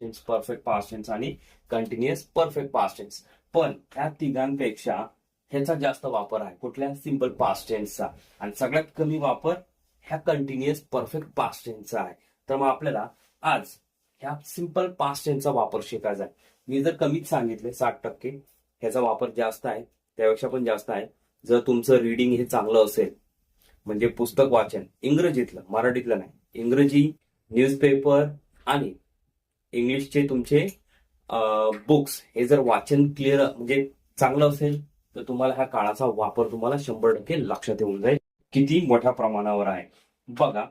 Tense perfect past tense आणि continuous perfect past tense पण ह्या तिघांपेक्षा ह्याचा जास्त वापर आहे. कुठल्या? सिंपल पास्ट टेन्सचा आणि सगळ्यात कमी वापर ह्या कंटिन्युअस परफेक्ट पास्ट टेन्सचा आहे. तर मग आपल्याला आज ह्या सिंपल पास्ट टेन्सचा वापर शिकायचा आहे. मी जर कमीच सांगितले साठ टक्के ह्याचा वापर जास्त आहे त्यापेक्षा पण जास्त आहे. जर तुमचं रिडिंग हे चांगलं असेल म्हणजे पुस्तक वाचन इंग्रजीतलं मराठीतलं नाही इंग्रजी न्यूजपेपर आणि इंग्लिशचे तुमचे बुक्स हे जर वाचन क्लिअर म्हणजे चांगलं असेल तर तुम्हाला ह्या काळाचा वापर तुम्हाला शंभर टक्के लक्षात येऊन जाईल. किती मोठ्या प्रमाणावर आहे. बघा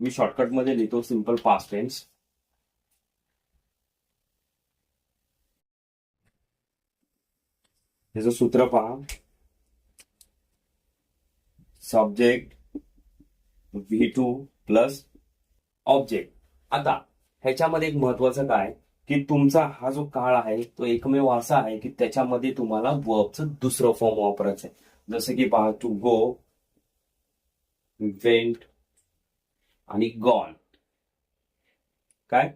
मी शॉर्टकटमध्ये लिहितो सिंपल पास्ट टेन्स ह्याचं सूत्र पहा. Subject V two plus object आता ह्याच्यामध्ये एक महत्वाचं काय? की तुमचा हा जो काळ आहे तो एकमेव असा आहे की त्याच्यामध्ये तुम्हाला वर्बचं दुसरं फॉर्म वापरायचं आहे. जसं की पहा टू गो वेंट आणि गॉन काय?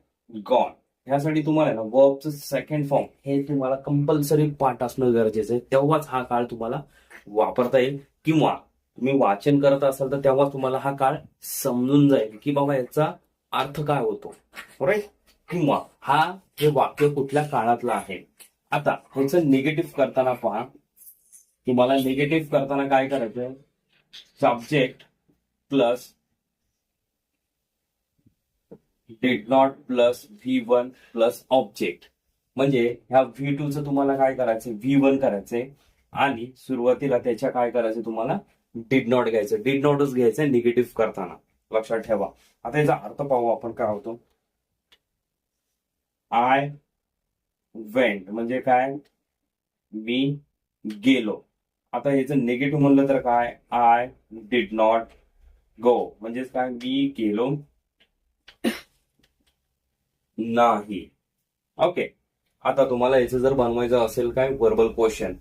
गॉन ह्यासाठी तुम्हाला ना वर्बचं सेकंड फॉर्म हे तुम्हाला कंपल्सरी पार्ट असणं गरजेचं आहे. तेव्हाच हा काळ तुम्हाला वापरता येईल. किंवा तुम्ही वाचन करत असाल तर तेव्हा तुम्हाला हा काळ समजून जाईल. की बाबा याचा अर्थ काय होतो? राईट किंवा हा हे वाक्य कुठल्या काळातलं आहे? आता ह्याचं निगेटिव्ह करताना पहा. तुम्हाला निगेटिव्ह करताना काय करायचं subject plus did not plus V one plus object म्हणजे ह्या व्ही टूचं तुम्हाला काय करायचं व्ही वन करायचंय. आणि सुरुवातीला त्याच्या काय करायचं तुम्हाला? डिड नॉट घ्यायचं डिड नॉटच घ्यायचं निगेटिव्ह करताना. लक्षात ठेवा. आता याचा अर्थ पाहू आपण काय होतो. आय वेंट म्हणजे काय? मी गेलो. आता याचं निगेटिव्ह म्हणलं तर काय? आय डिड नॉट गो म्हणजेच काय? मी गेलो नाही. ओके आता तुम्हाला याचं जर बनवायचं असेल काय? Verbal question